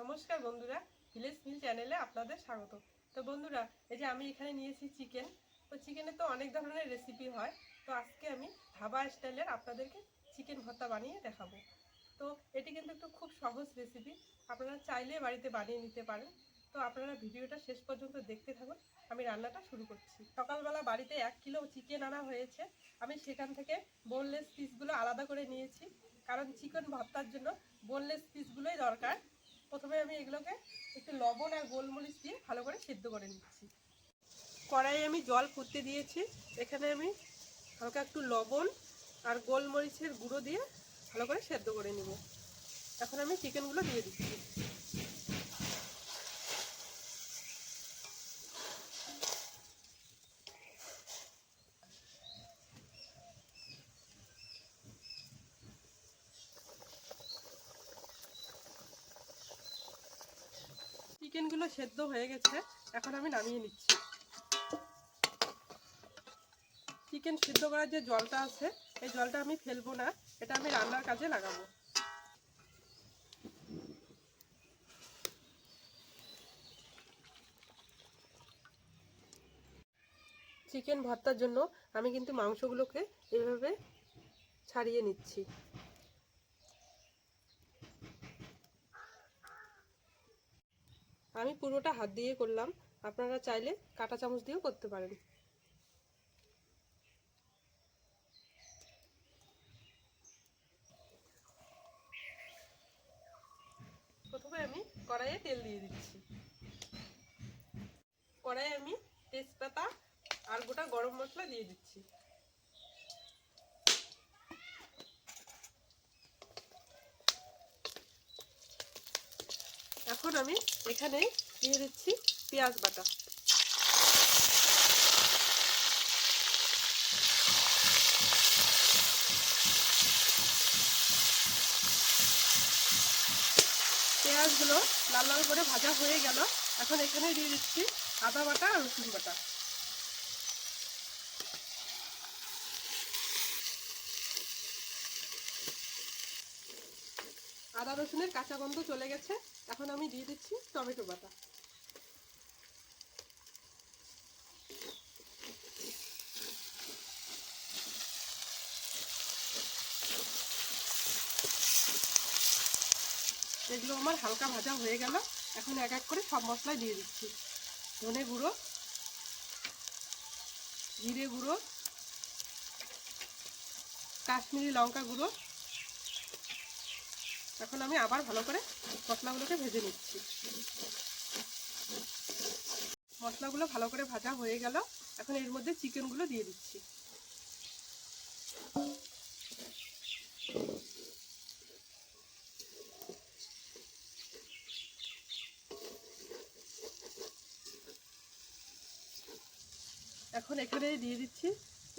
নমস্কার বন্ধুরা ভিলেজ মিল চ্যানেলে আপনাদের স্বাগত। তো বন্ধুরা, এই যে আমি এখানে নিয়েছি চিকেন তো চিকেনে তো অনেক ধরনের রেসিপি হয়। তো আজকে আমি ধাবা স্টাইলের আপনাদেরকে চিকেন ভর্তা বানিয়ে দেখাবো। তো এটি কিন্তু একটু খুব সহজ রেসিপি আপনারা চাইলে বাড়িতে বানিয়ে নিতে পারেন। তো আপনারা ভিডিওটা শেষ পর্যন্ত দেখতে থাকুন। আমি রান্নাটা শুরু করছি। সকালবেলা বাড়িতে এক কিলো চিকেন আনা হয়েছে। আমি সেখান থেকে বোনলেস পিসগুলো আলাদা করে নিয়েছি। কারণ চিকেন ভর্তার জন্য বোনলেস পিসগুলোই দরকার। প্রথমে আমি এগুলোকে একটু লবণ আর গোলমরিচ দিয়ে ভালো করে সিদ্ধ করে নিচ্ছি। কড়াইয়ে আমি জল ফুটতে দিয়েছি। এখানে আমি হালকা একটু লবণ আর গোলমরিচের গুঁড়ো দিয়ে ভালো করে সেদ্ধ করে নিব। এখন আমি চিকেনগুলো দিয়ে দিচ্ছি। চিকেনগুলো সেদ্ধ হয়ে গেছে, এখন আমি নামিয়ে নিচ্ছি। চিকেন সিদ্ধ করার যে জলটা আছে, এই জলটা আমি ফেলব না, এটা আমি রান্নার কাজে লাগাবো। চিকেন ভর্তার জন্য আমি কিন্তু মাংসগুলোকে এভাবে ছাড়িয়ে নিচ্ছি। আমি পুরোটা হাত দিয়ে করলাম। আপনারা চাইলে কাঁটা চামচ দিয়েও করতে পারেন। প্রথমে আমি কড়াইয়ে তেল দিয়ে দিচ্ছি। কড়াইয়ে আমি তেজপাতা আর গোটা গরম মশলা দিয়ে দিচ্ছি। এখন আমি এখানে দিয়ে দিচ্ছি পেঁয়াজ বাটা। পেঁয়াজগুলো লাল লাল করে ভাজা হয়ে গেল। এখন এখানে দিয়ে দিচ্ছি আদা বাটা আর রসুন বাটা। আদা রসুনের কাঁচা গন্ধ চলে গেছে। এখন আমি দিয়ে দিচ্ছি টমেটো বাটা। এগুলো আমার হালকা ভাজা হয়ে গেল। এখন এক এক করে সব মশলা দিয়ে দিচ্ছি। ধনে গুঁড়ো, জিরে গুঁড়ো, কাশ্মীরি লঙ্কা গুঁড়ো এখন আমি আবার ভালো করে মশলাগুলোকে ভেজে নিচ্ছি। মশলাগুলো ভালো করে ভাজা হয়ে গেল। এখন এর মধ্যে চিকেনগুলো দিয়ে দিচ্ছি। এখন এখানে দিয়ে দিচ্ছি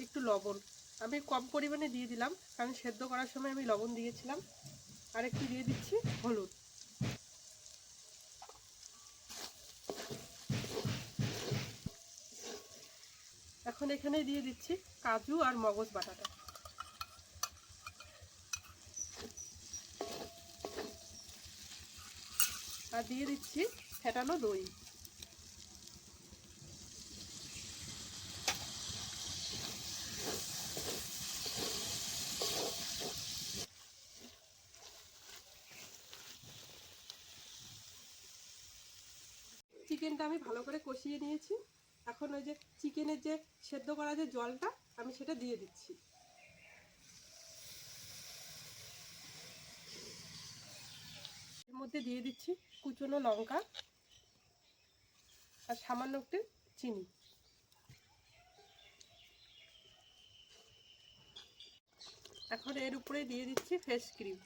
একটু লবণ। আমি কম পরিমাণে দিয়ে দিলাম, কারণ সেদ্ধ করার সময় আমি লবণ দিয়েছিলাম। আর একটু দিয়ে দিচ্ছি হলুদ। এখন এখানে দিয়ে দিচ্ছি কাজু আর মগজ বাটাটা। আর দিয়ে দিচ্ছি ফেটানো দই। চিকেনটা আমি ভালো করে কষিয়ে নিয়েছি। এখন ওই যে চিকেনের যে সেদ্ধ করা যে জলটা, আমি সেটা দিয়ে দিচ্ছি। এর মধ্যে দিয়ে দিচ্ছি কুচনো লঙ্কা আর সামান্য একটু চিনি। এখন এর উপরে দিয়ে দিচ্ছি ফেস ক্রিম।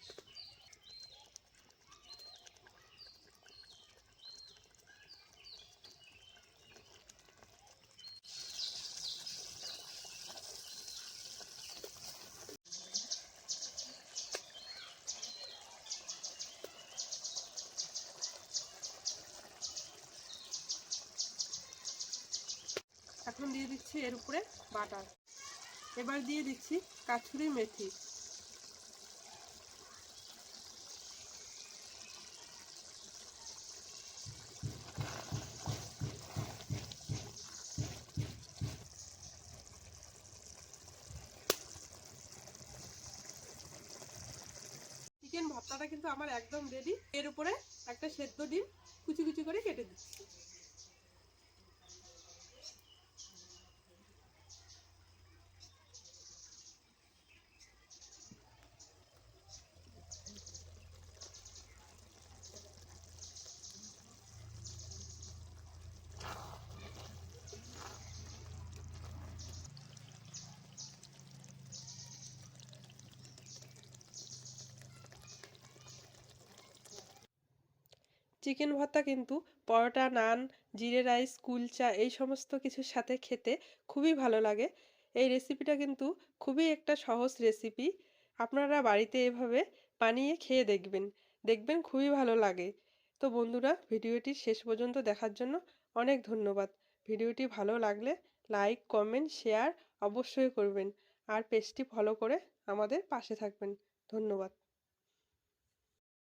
দিচ্ছি এর উপরে বাটার এবার দিয়ে দিচ্ছি কাছুরি মেথি। চিকেন ভাপটাটা কিন্তু আমার একদম রেডি এর উপরে একটা সেদ্ধ ডিম কুচি কুচি করে কেটে দিচ্ছি। চিকেন ভর্তা কিন্তু, পরোটা, নান, জিরে রাইস, কুলচা এই সমস্ত কিছুর সাথে খেতে খুবই ভালো লাগে। এই রেসিপিটা কিন্তু খুবই একটা সহজ রেসিপি আপনারা বাড়িতে এভাবে বানিয়ে খেয়ে দেখবেন। দেখবেন খুবই ভালো লাগে। তো বন্ধুরা, ভিডিওটি শেষ পর্যন্ত দেখার জন্য অনেক ধন্যবাদ। ভিডিওটি ভালো লাগলে লাইক, কমেন্ট, শেয়ার অবশ্যই করবেন। আর পেজটি ফলো করে আমাদের পাশে থাকবেন। ধন্যবাদ।